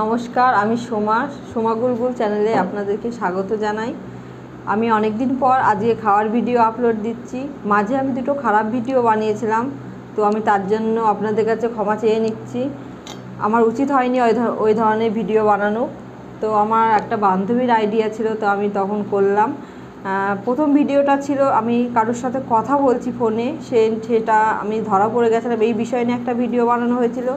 নমস্কার, আমি সোমা সোমা গুলগুল চ্যানেলে আপনাদেরকে স্বাগত জানাই। আমি অনেক দিন পর আজকে খাওয়ার ভিডিও আপলোড দিচ্ছি। মাঝে আমি দুটো খারাপ ভিডিও বানিয়েছিলাম, তো আমি তার জন্য আপনাদের কাছে ক্ষমা চেয়ে নিচ্ছি। আমার উচিত হয়নি ওই ধরনের ভিডিও বানানো। তো আমার একটা বান্ধবীর আইডিয়া ছিল, তো আমি তখন করলাম। প্রথম ভিডিওটা ছিল, আমি কারোর সাথে কথা বলছি ফোনে। সেটা আমি ধরা পড়ে গেছিলাম। এই বিষয় নিয়ে একটা ভিডিও বানানো হয়েছিল।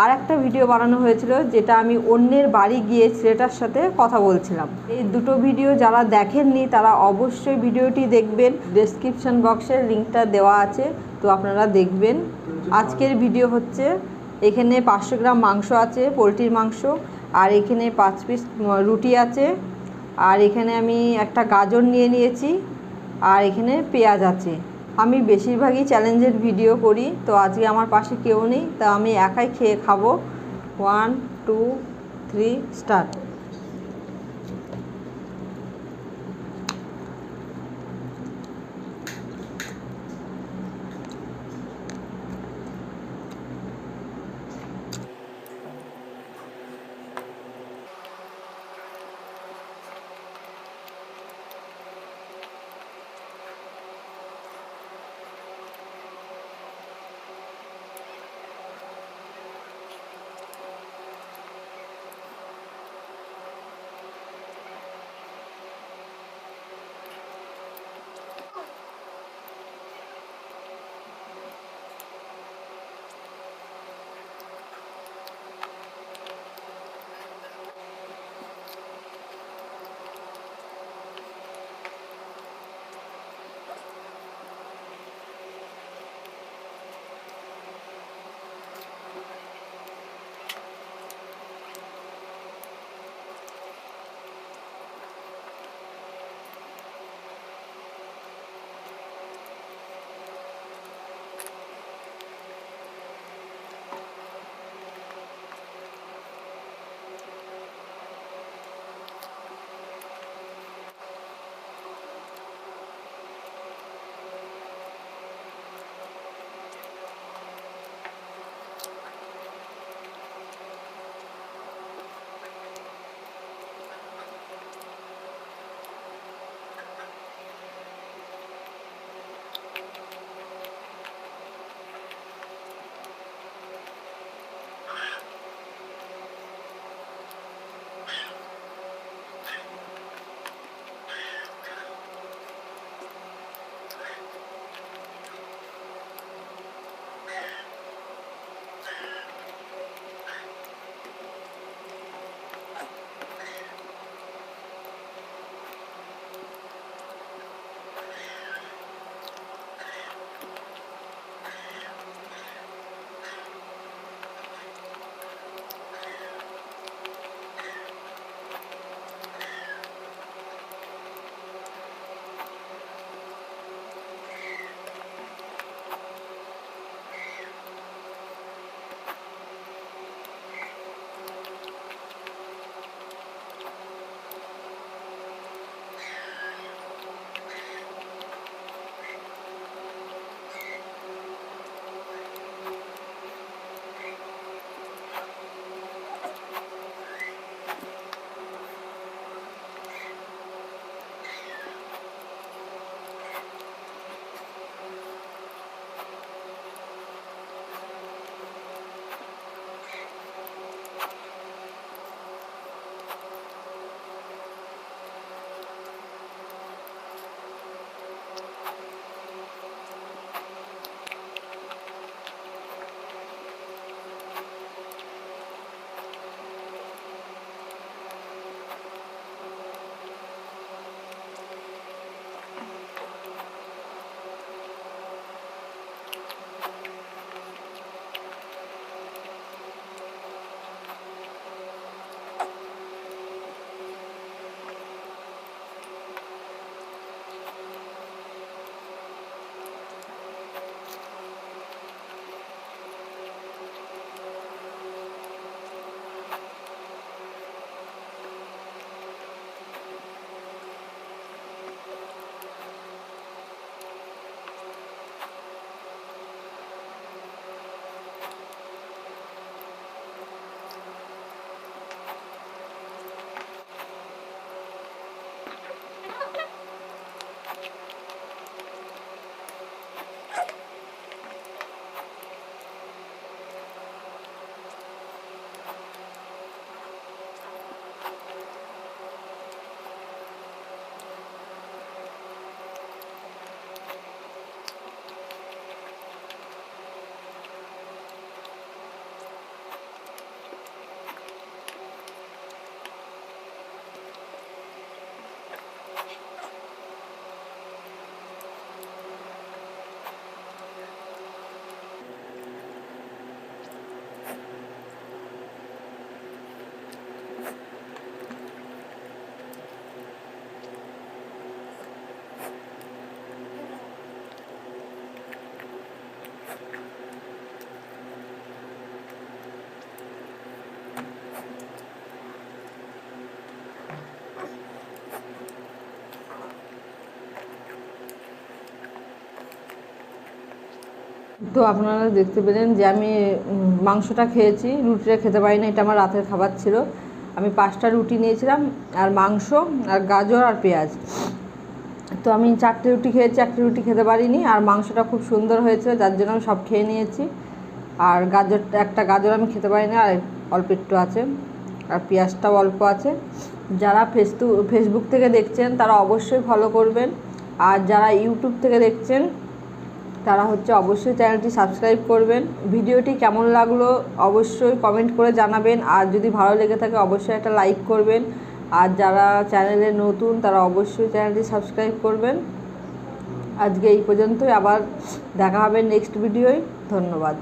আর একটা ভিডিও বানানো হয়েছিল যেটা আমি অন্যের বাড়ি গিয়ে ছেলেটার সাথে কথা বলছিলাম। এই দুটো ভিডিও যারা দেখেননি, তারা অবশ্যই ভিডিওটি দেখবেন। ডেসক্রিপশন বক্সের লিঙ্কটা দেওয়া আছে, তো আপনারা দেখবেন। আজকের ভিডিও হচ্ছে, এখানে পাঁচশো গ্রাম মাংস আছে, পোলট্রির মাংস, আর এখানে পাঁচ পিস রুটি আছে, আর এখানে আমি একটা গাজর নিয়ে নিয়েছি, আর এখানে পেঁয়াজ আছে। আমি বেশিরভাগই চ্যালেঞ্জের ভিডিও করি, তো আজকে আমার পাশে কেউ নেই, তা আমি একাই খেয়ে খাব। ওয়ান টু থ্রি স্টার্ট তো আপনারা দেখতে পেলেন যে আমি মাংসটা খেয়েছি, রুটিটা খেতে পারি না এটা আমার রাতের খাবার ছিল। আমি পাঁচটা রুটি নিয়েছিলাম, আর মাংস, আর গাজর, আর পেঁয়াজ। তো আমি চারটে রুটি খেয়েছি, একটা রুটি খেতে পারিনি, আর মাংসটা খুব সুন্দর হয়েছে, যার জন্য আমি সব খেয়ে নিয়েছি। আর গাজর, একটা গাজর আমি খেতে পারি না আর অল্প একটু আছে, আর পেঁয়াজটাও অল্প আছে। যারা ফেসবুক ফেসবুক থেকে দেখছেন, তারা অবশ্যই ফলো করবেন। আর যারা ইউটিউব থেকে দেখছেন, তারা হচ্ছে অবশ্যই চ্যানেলটি সাবস্ক্রাইব করবেন। ভিডিওটি কেমন লাগল, অবশ্যই কমেন্ট করে জানাবেন। আর যদি ভালো লেগে থাকে, অবশ্যই একটা লাইক করবেন। আর যারা চ্যানেলে নতুন, তারা অবশ্যই চ্যানেলটি সাবস্ক্রাইব করবেন। আজকে এই পর্যন্তই, আবার দেখা হবে নেক্সট ভিডিওয়। ধন্যবাদ।